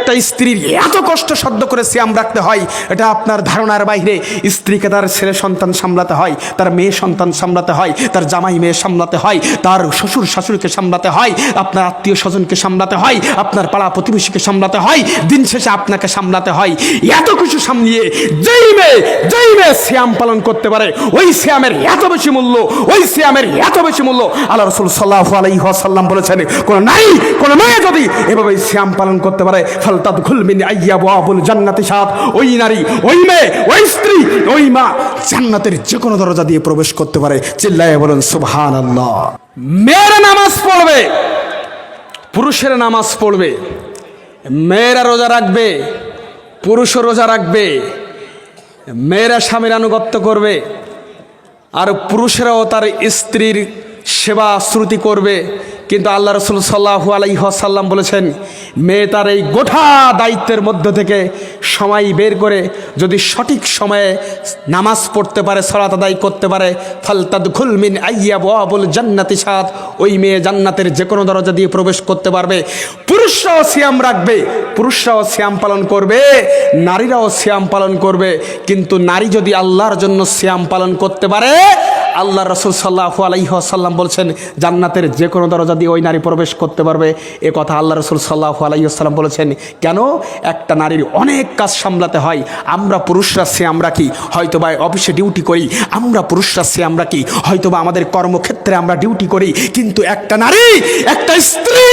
একটা স্ত্রীর এত কষ্ট সহ্য করে শ্যাম রাখতে হয়, এটা আপনার ধারণার বাইরে। স্ত্রীকে তার ছেলে সন্তান সামলাতে হয়, তার মেয়ে সন্তান সামলাতে হয়, তার জামাই মেয়ে সামলাতে হয়, তার শ্বশুর শাশুড়িকে সামলাতে হয়, আপনার আত্মীয় স্বজনকে সামলাতে হয়, আপনার পাড়া প্রতিবেশীকে সামলাতে হয়, দিন শেষে আপনাকে সামলাতে হয়। এত কিছু সামলিয়ে যেই মেয়ে যেই মেয়ে শ্যাম পালন করতে পারে, ওই শ্যামের এত বেশি মূল্য, ওই শ্যামের এত বেশি মূল্য। আল্লাহ রসুল সাল্লাহ আলাইসাল্লাম বলেছেন, কোন নাই কোন মেয়ে যদি এভাবে শ্যাম পালন করতে পারে ফালতাদ খুলমিন আইয়া বাবুল জান্নাতি সাত ওই নারী, ওই মেয়ে, ওই স্ত্রী, ওই মা জান্নাতের যে কোনো দরজা দিয়ে প্রবেশ করতে পারে। চিল্লায় বলেন সুবহান আল্লাহ মেয়েরা নামাজ পড়বে, পুরুষের নামাজ পড়বে, মেয়েরা রোজা রাখবে, পুরুষও রোজা রাখবে, মেয়েরা স্বামীর আনুগত্য করবে, আর পুরুষেরাও তার স্ত্রীর সেবা শ্রুতি করবে। কিন্তু আল্লাহ রসুল সাল্লাহু আলাইসাল্লাম বলেছেন, মেয়ে তার এই গোটা দায়িত্বের মধ্য থেকে সময় বের করে যদি সঠিক সময়ে নামাজ পড়তে পারে, সলাত আদায় করতে পারে ফালতাদ খুলমিন আইয়া বাবুল জান্নাতি সাত ওই মেয়ে জান্নাতের যে কোনো দরজা দিয়ে প্রবেশ করতে পারবে। পুরুষরাও সিয়াম রাখবে, পুরুষরাও শ্যাম পালন করবে, নারীরাও শ্যাম পালন করবে। কিন্তু নারী যদি আল্লাহর জন্য শ্যাম পালন করতে পারে আল্লাহ রসুল সাল্লাহ আলাইসাল্লাম বলছেন, জান্নাতের যে কোনো দরজা দিয়ে ওই নারী প্রবেশ করতে পারবে। এ কথা আল্লাহ রসুল সাল্লাহ আলাইসাল্লাম বলেছেন, কেন? একটা নারীর অনেক কাজ সামলাতে হয়। আমরা পুরুষরা সে আমরা কি? হয়তো বা অফিসে ডিউটি করি, আমরা পুরুষরা সে আমরা কি? হয়তো বা আমাদের কর্মক্ষেত্রে আমরা ডিউটি করি, কিন্তু একটা নারী, একটা স্ত্রী,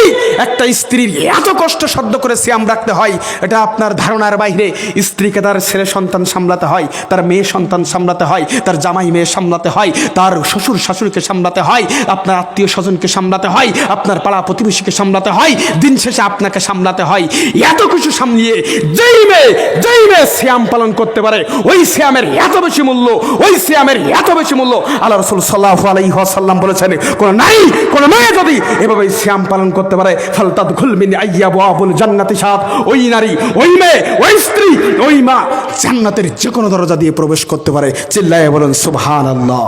একটা স্ত্রীর এত কষ্ট সহ্য করে শ্যাম রাখতে হয়, এটা আপনার ধারণার বাইরে। স্ত্রীকে তার ছেলে সন্তান সামলাতে হয়, তার মেয়ে সন্তান সামলাতে হয়, তার জামাই মেয়ে সামলাতে হয় তার শ্বশুর শাশুড়িকে সামলাতে হয়, আপনার আত্মীয় স্বজনকে সামলাতে হয়, আপনার পাড়া প্রতিবেশীকে সামলাতে হয়, দিন শেষে আপনাকে সামলাতে হয়। এত কিছু সামলিয়ে যেই মেয়ে মেয়ে শ্যাম পালন করতে পারে। ওই শ্যামের এত বেশি মূল্য, ওই শ্যামের এত বেশি মূল্য। আল্লাহ রসুল সাল্লাহ আলাইসাল্লাম বলেছেন, কোন নাই কোন মেয়ে যদি এভাবে শ্যাম পালন করতে পারে ফালতাদ খুলমিন আইয়া বাবুল জান্নাতি সাত ওই নারী, ওই মেয়ে, ওই স্ত্রী, ওই মা জান্নাতের যে কোনো দরজা দিয়ে প্রবেশ করতে পারে। চিল্লায় বলেন সুবহান আল্লাহ